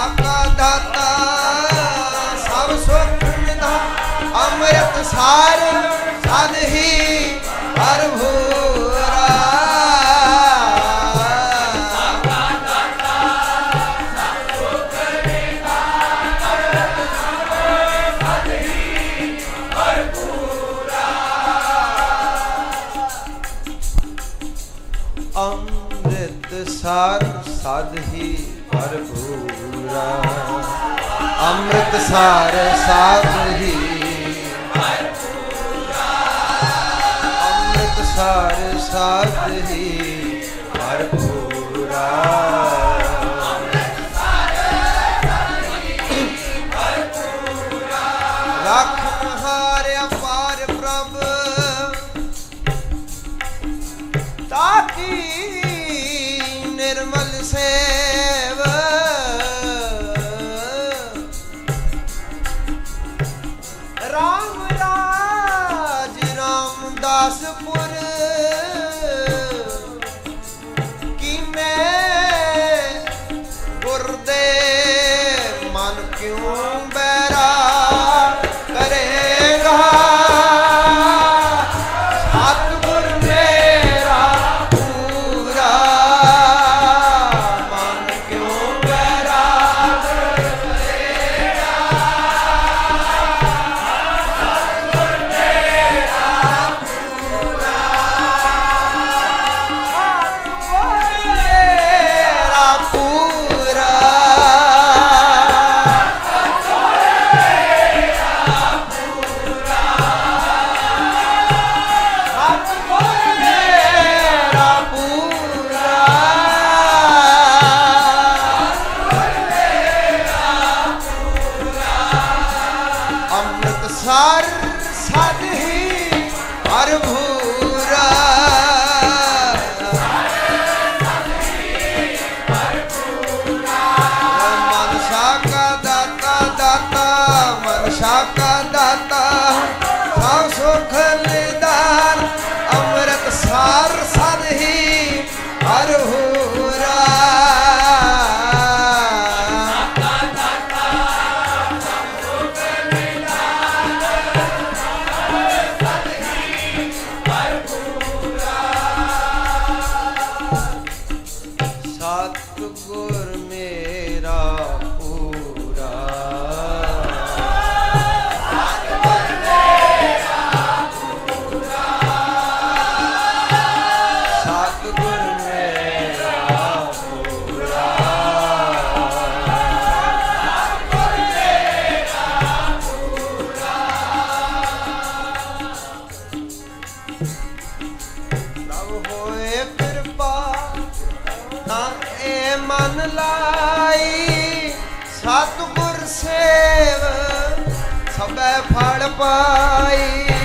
아. ਸੰਸਾਰ ਸਾਗਰ ਹੀ। ਮਰ ਪੂਰਾ ਅੰਮ੍ਰਿਤ ਸਾਰ ਸਾਗਰ ਹੀ। ਮਰ ਪੂਰਾ Passa por good. ਲਾਈ। ਸਤਗੁਰ ਸੇਵ ਸਭੈ ਫਲ ਪਾਈ।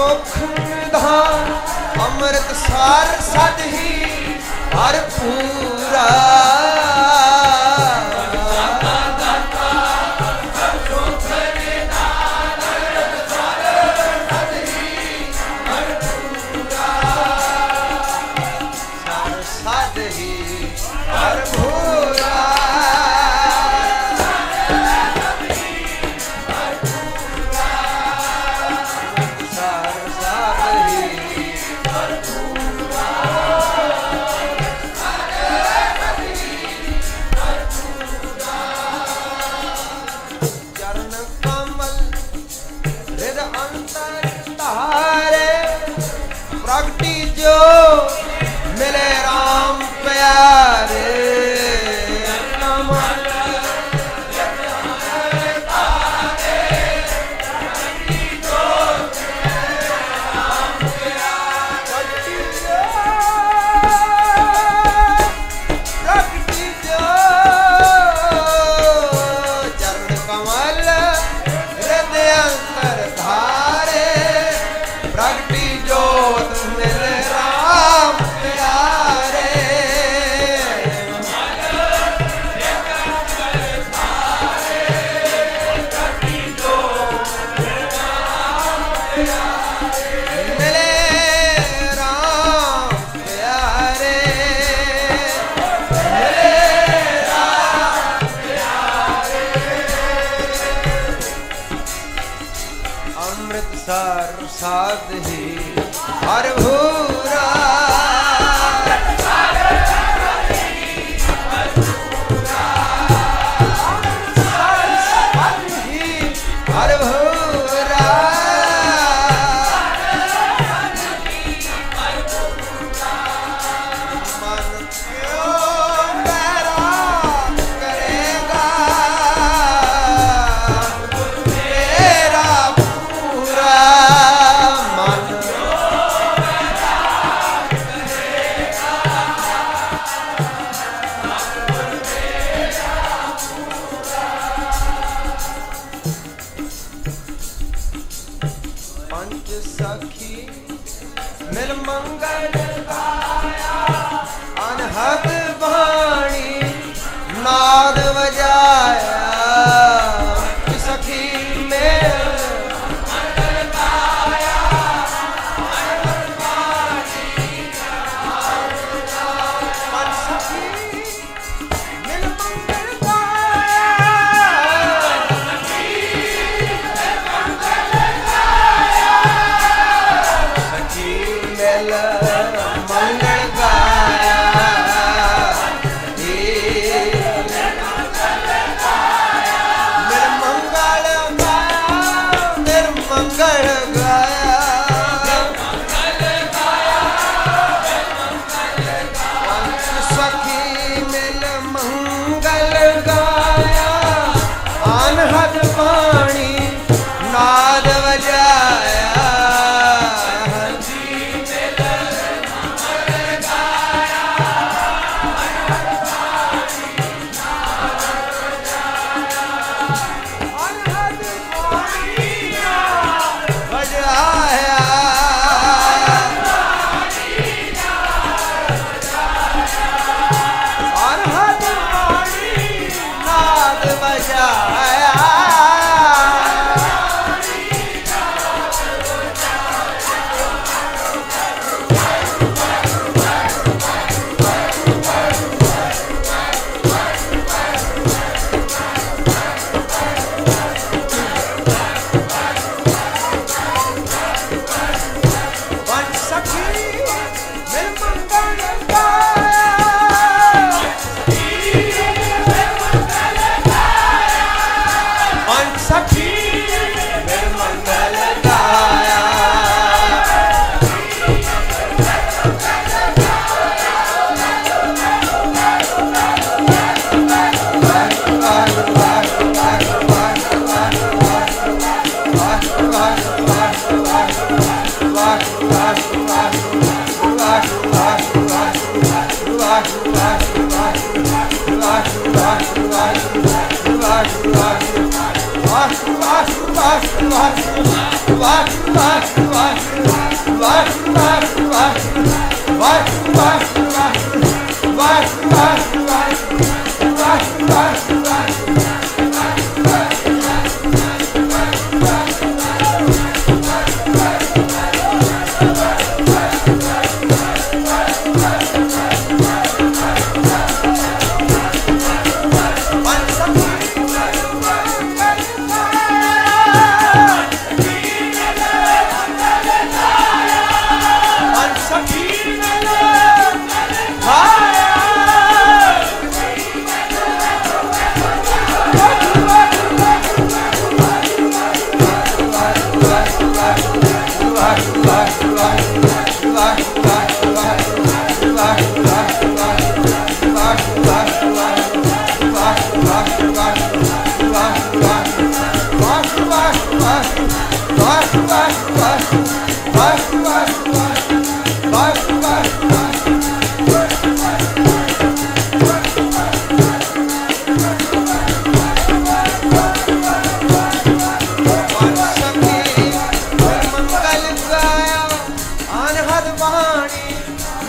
ਸਭ ਅੰਮ੍ਰਿਤ ਸਾਰ ਸਦ ਹੀ ਭਰਪੂਰਾ ਸਾਰ I love this. ਮੰਗਲ ਅਨਹਤ ਬਾਣੀ ਨਾਦ ਵਜਾਇਆ। Bye.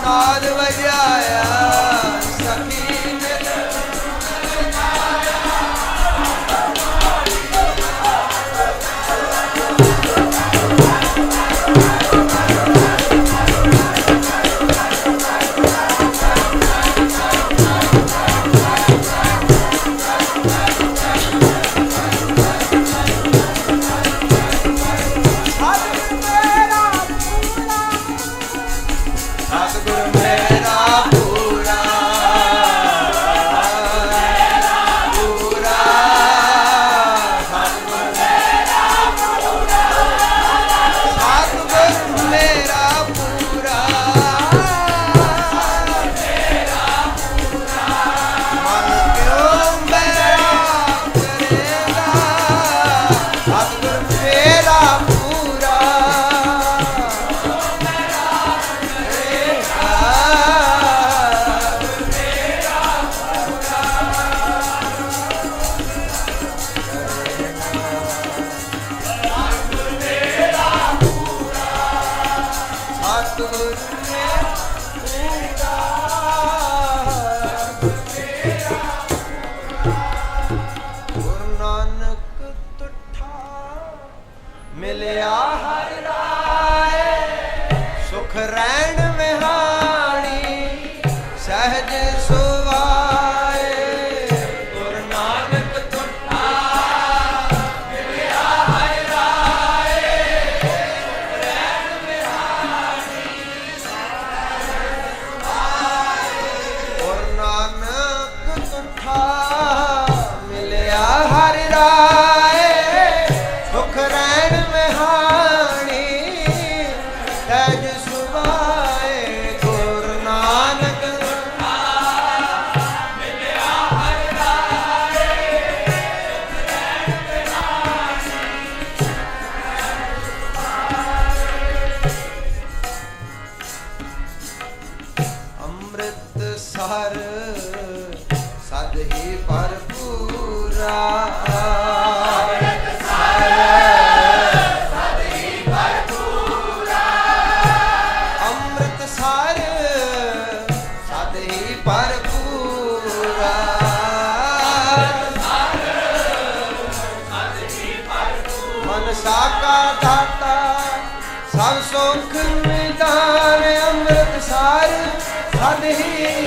哪都不要呀。ਦਾਤਾ ਸਭ ਸੁਖ ਨਿਦਾਨ ਅੰਮ੍ਰਿਤ ਸਾਰ ਸਦ ਹੀ